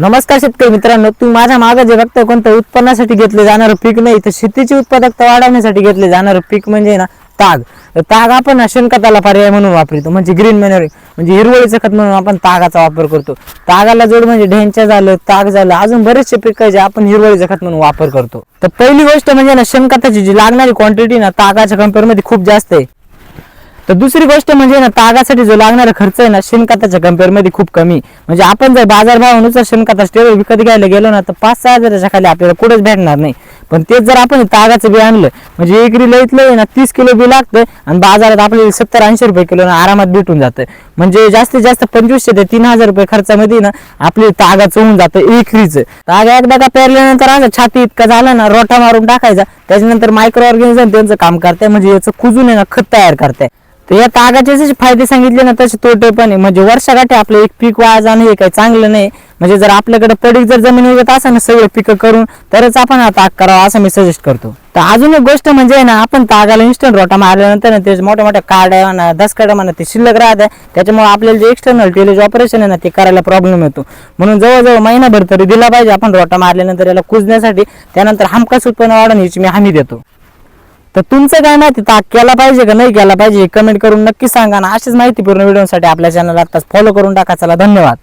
नमस्कार शेतकरी मित्रांनो तू माझ्या मागे जे बघताय कोणत्या उत्पन्नासाठी घेतले जाणारं पीक नाही तर शेतीची उत्पादकता वाढवण्यासाठी घेतले जाणारं पीक म्हणजे ना ताग. तर ताग आपण शेणखताला पर्याय म्हणून वापरतो म्हणजे ग्रीन मॅनर म्हणजे हिरवळीचं खत म्हणून आपण तागाचा वापर करतो. तागाला जोड म्हणजे ढेंच्या झालं ताग झालं अजून बरेचसे पीक आहे जे आपण हिरवळीचं खत म्हणून वापर करतो. तर पहिली गोष्ट म्हणजे ना शेणखताची जी लागणारी क्वांटिटी ना तागाच्या compare मध्ये खूप जास्त आहे. तर दुसरी गोष्ट म्हणजे ना तागासाठी जो लागणारा खर्च आहे ना शेणखताच्या कंपेअरमध्ये खूप कमी म्हणजे आपण जर बाजारभावानुसार शेणखता स्टेबल विकत घ्यायला गेलो ना तर पाच सहा हजाराच्या खाली आपल्याला कुठेच भेटणार नाही. पण तेच जर आपण तागाचं बी आणलं म्हणजे एकरी लईत लई ना तीस किलो बी लागतं आणि बाजारात आपल्याला सत्तर ऐंशी रुपये किलो ना आरामात भेटून जातं म्हणजे जास्तीत जास्त पंचवीसशे ते तीन हजार रुपये खर्चामध्ये ना आपली तागाचं होऊन जातं एकरीचं. तागा एकदा का पेरल्यानंतर असं छाती इतका झाला ना रोटा मारून टाकायचा त्याच्यानंतर मायक्रो ऑर्गॅनिझम त्यांचं काम करते म्हणजे याचं कुजून आहे ना खत तयार करताय. तर या तागाचे जसे फायदे सांगितले ना तसे तोटे पण आहे. म्हणजे वर्षाकाठी आपलं एक पीक वाया जाणं हे काही चांगलं नाही. म्हणजे जर आपल्याकडे पडीक जर जमीन उगत असेल ना सगळे पिकं करून तरच आपण हा ताग करावा असं मी सजेस्ट करतो. तर अजून एक गोष्ट म्हणजे आहे ना आपण तागाला इन्स्टंट रोटा मारल्यानंतर ना ते मोठ्या मोठ्या काड्या म्हणा दसकाड्या म्हणा ते शिल्लक राहत. आहे त्याच्यामुळे आपल्याला जे एक्सटर्नल टेलेज ऑपरेशन आहे ना ते करायला प्रॉब्लेम येतो. म्हणून जवळजवळ महिनाभर तरी दिला पाहिजे आपण रोटा मारल्यानंतर याला कुजण्यासाठी. त्यानंतर हमखास उत्पन्न वाढवण्याची याची मी हमी देतो. तर तुमचं काय माहिती ताक केला पाहिजे का नाही केला पाहिजे कमेंट करून नक्की सांगा ना. अशीच माहिती पूर्ण व्हिडिओसाठी आपल्या चॅनल आत्ताच फॉलो करून टाका. चला धन्यवाद.